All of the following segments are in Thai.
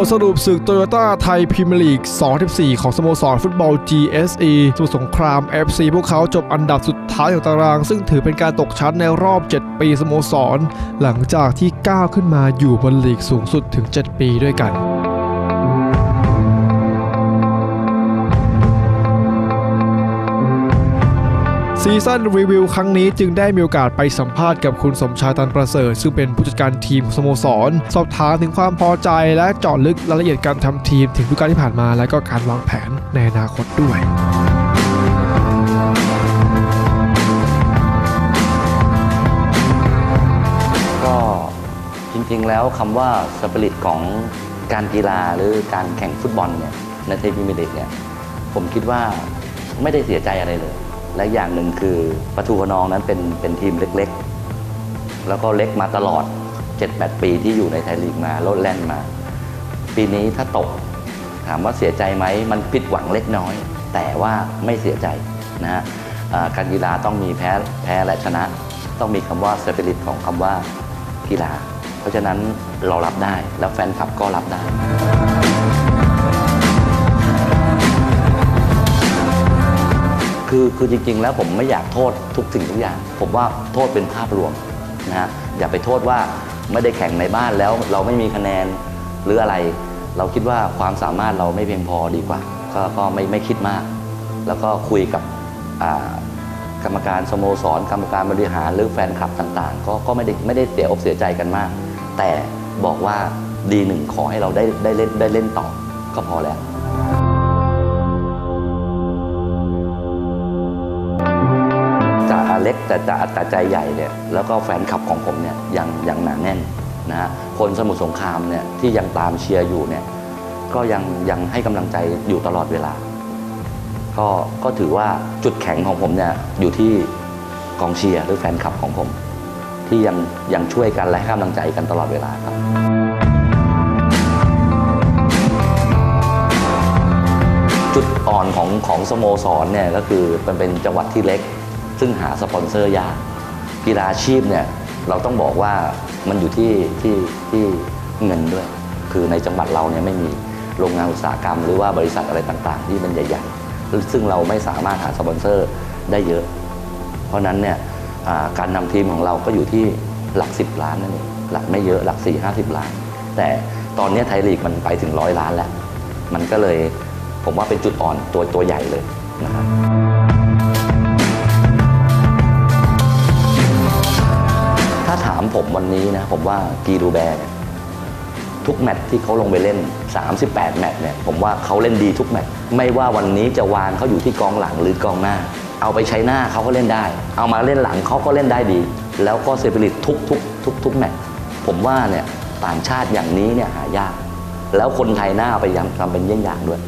ทสรุปศึกโตโยต้าไทยพรีเมียร์ลีก214ของสโมสรฟุตบอล GSE สมุทรสงคราม FC พวกเขาจบอันดับสุดท้ายของตาราง ซึ่งถือเป็นการตกชั้นในรอบ 7 ปีสโมสร หลังจากที่ก้าวขึ้นมาอยู่บนลีกสูงสุดถึง 7 ปีด้วยกัน ซีซั่นรีวิวครั้งนี้จึงได้มีโอกาสไปสัมภาษณ์กับคุณสมชายตันประเสริฐ ซึ่งเป็นผู้จัดการทีมสโมสร สอบถามถึงความพอใจและเจาะลึกรายละเอียดการทำทีมถึงฤดูกาลที่ผ่านมา และก็การวางแผนในอนาคตด้วยก็จริงๆแล้วคำว่าสปิริตของการกีฬาหรือการแข่งฟุตบอลเนี่ยในเทพพิมิลิกเนี่ยผมคิดว่าไม่ได้เสียใจอะไรเลย และอย่างหนึ่งคือปทุมพนองนั้นเป็นเป็นทีมเล็กๆ แล้วก็เล็กมาตลอด 7-8 ปีที่อยู่ในไทยลีกมาโลดแล่นมา ปีนี้ถ้าตกถามว่าเสียใจไหมมันผิดหวังเล็กน้อย แต่ว่าไม่เสียใจนะฮะการกีฬาต้องมีแพ้แพ้และชนะ ต้องมีคำว่าสปิริตของคำว่ากีฬา เพราะฉะนั้นเรารับได้แล้วแฟนคลับก็รับได้ คือคือจริง ๆ แล้วผมไม่อยากโทษทุกสิ่งทุกอย่าง ผมว่าโทษเป็นภาพรวมนะฮะอย่าไปโทษว่าไม่ได้แข่งในบ้านแล้วเราไม่มีคะแนนหรืออะไร เราคิดว่าความสามารถเราไม่เพียงพอดีกว่า ก็ก็ไม่ไม่คิดมาก แล้วก็คุยกับกรรมการสโมสร กรรมการบริหารหรือแฟนคลับต่างๆ ก็ก็ไม่ได้ไม่ได้เสียอกเสียใจกันมาก แต่บอกว่าดีหนึ่งขอให้เราได้ได้เล่นได้เล่นต่อก็พอแล้ว เล็กแต่จ่าแต่ใจใหญ่เนี่ยแล้วก็แฟนคลับของผมเนี่ยยังยังหนาแน่นนะฮะคนสมุทรสงครามเนี่ยที่ยังตามเชียร์อยู่เนี่ยก็ยังยังให้กำลังใจอยู่ตลอดเวลา ก็ก็ถือว่าจุดแข็งของผมเนี่ยอยู่ที่กองเชียร์หรือแฟนคลับของผม ที่ยังยังช่วยกันและให้กำลังใจกันตลอดเวลาครับจุดอ่อนของของสโมสรเนี่ยก็คือมันเป็นจังหวัดที่เล็ก ซึ่งหาสปอนเซอร์ยากกีฬาอาชีพเนี่ยเราต้องบอกว่ามันอยู่ที่ที่ที่เงินด้วย คือในจังหวัดเราเนี่ยไม่มีโรงงานอุตสาหกรรม หรือว่าบริษัทอะไรต่างๆ ที่มันใหญ่ๆ ซึ่งเราไม่สามารถหาสปอนเซอร์ได้เยอะ เพราะนั้นเนี่ยการนำทีมของเราก็อยู่ที่หลัก 10 ล้านนั่นเองหลักไม่เยอะหลัก 4 50 ล้าน แต่ตอนนี้ไทยลีกมันไปถึงร้อยล้านแล้ว มันก็เลยผมว่าเป็นจุดอ่อนตัวตัวใหญ่เลยนะครับามผมวันนี้นะผมว่ากีรูแบร์เนี่ยทุกแมตช์ที่เขาลงไปเล่น 38 แมตช์เนี่ยผมว่าเขาเล่นดีทุกแมตช์ไม่ว่าวันนี้จะวางเขาอยู่ที่กองหลังหรือกองหน้า เอาไปใช้หน้าเขาก็เล่นได้ เอามาเล่นหลังเขาก็เล่นได้ดี แล้วก็เซฟริตทุกทุกทุกทุกแมตช์ผมว่าเนี่ยต่างชาติอย่างนี้เนี่ยหายาก แล้วคนไทยหน้าเอาไปยังทำเป็นเยี่ยงอย่างด้วย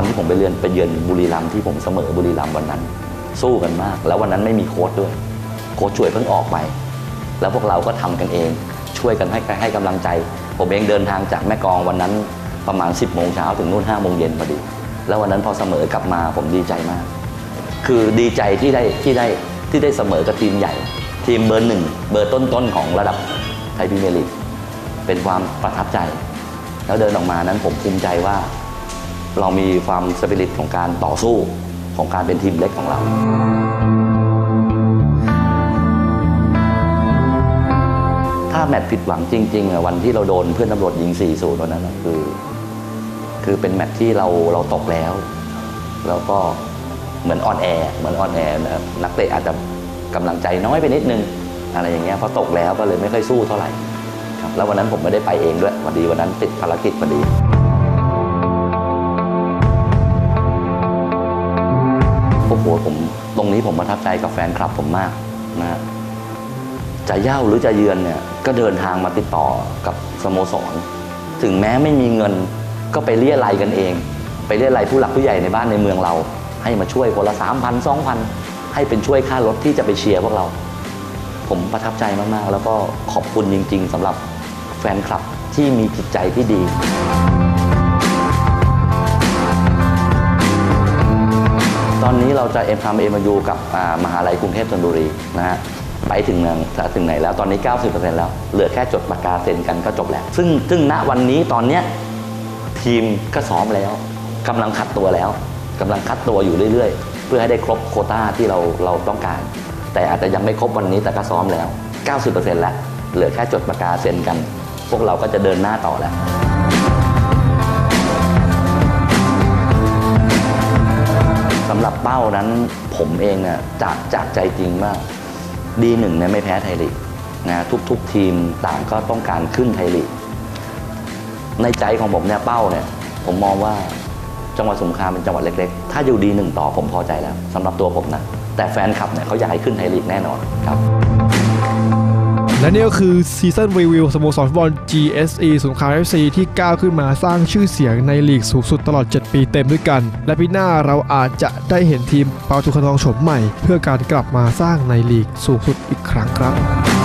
วันที่ผมไปเรียนไปเยือนบุรีรัมย์ที่ผมเสมอบุรีรัมย์วันนั้น สู้กันมาก แล้ววันนั้นไม่มีโค้ชด้วย โค้ชช่วยเพิ่งออกไป แล้วพวกเราก็ทำกันเอง ช่วยกันให้ให้กำลังใจ ผมเองเดินทางจากแม่กองวันนั้นประมาณ 10โมงเช้าถึงนู่น5โมงเย็นพอดี แล้ววันนั้นพอเสมอกลับมาผมดีใจมาก คือดีใจที่ได้ที่ได้ที่ได้เสมอกับทีมใหญ่ ทีมเบอร์หนึ่งเบอร์ต้นๆของระดับไทยพรีเมียร์ลีกเป็นความประทับใจ แล้วเดินออกมานั้นผมภูมิใจว่า เรามีความสปิริตของการต่อสู้ของการเป็นทีมเล็กของเราถ้าแมตช์ผิดหวังจริงๆวันที่เราโดนเพื่อนตำรวจยิง 4-0วันนั้นคือ คือเป็นแมตช์ที่เราเราตกแล้ว แล้วก็เหมือนออนแอร์เหมือนออนแอร์นะครับนักเตะอาจจะกำลังใจน้อยไปนิดนึง อะไรอย่างเงี้ยเพราะตกแล้วก็เลยไม่ค่อยสู้เท่าไหร่ครับแล้ววันนั้นผมไม่ได้ไปเองด้วยพอดีวันนั้นติดภารกิจพอดี โอ้โหผมตรงนี้ผมประทับใจกับแฟนคลับผมมากนะฮะจะเย่าหรือจะเยือนเนี่ยก็เดินทางมาติดต่อกับสโมสร ถึงแม้ไม่มีเงินก็ไปเรียรายกันเอง ไปเรียรายผู้หลักผู้ใหญ่ในบ้านในเมืองเรา ให้มาช่วยคนละสามพันสองพันให้เป็นช่วยค่ารถที่จะไปเชียร์พวกเรา ผมประทับใจมาก ๆ แล้วก็ขอบคุณจริง ๆสำหรับแฟนคลับที่มีจิตใจที่ดี อนนี้เราจะเอ็มทำเอ็มยูกับอ่ามหาลัยกรุงเทพธนบุรีนะฮะไปถึงไหนถึงไหนแล้วตอนนี้ 90%แล้ว เหลือแค่จดปากกาเซ็นกันก็จบแล้ว ซึ่งซึ่งณวันนี้ตอนเนี้ยทีมก็ซ้อมแล้วกำลังคัดตัวแล้วกำลังคัดตัวอยู่เรื่อยๆ เพื่อให้ได้ครบโคต้าที่เราเราต้องการ แต่อาจจะยังไม่ครบวันนี้แต่ก็ซ้อมแล้ว 90%แล้ว เหลือแค่จดปากกาเซ็นกัน พวกเราก็จะเดินหน้าต่อแล้วำหรับเป้านั้นผมเองเนี่ยจากจากใจจริงว่าดีหนึ่งเนี่ยไม่แพ้ไทยลีกนะทุกทุกทีมต่างก็ต้องการขึ้นไทยลีกในใจของผมเนี่ยเป้าเนี่ย ผมมองว่าจังหวัดสงขลาเป็นจังหวัดเล็กๆ ถ้าอยู่ดีหนึ่งต่อผมพอใจแล้วสำหรับตัวผมนะแต่แฟนคลับเนี่ยเขาอยากให้ขึ้นไทยลีกแน่นอนครับ และนี่ก็คือซีซั่นรีวิวสโมสรฟุตบอล GSE สงขลา FC ที่ก้าวขึ้นมาสร้างชื่อเสียงในลีกสูงสุดตลอด 7 ปีเต็มด้วยกัน และปีหน้าเราอาจจะได้เห็นทีมเปาทุคทองโฉมใหม่ เพื่อการกลับมาสร้างในลีกสูงสุดอีกครั้งครับ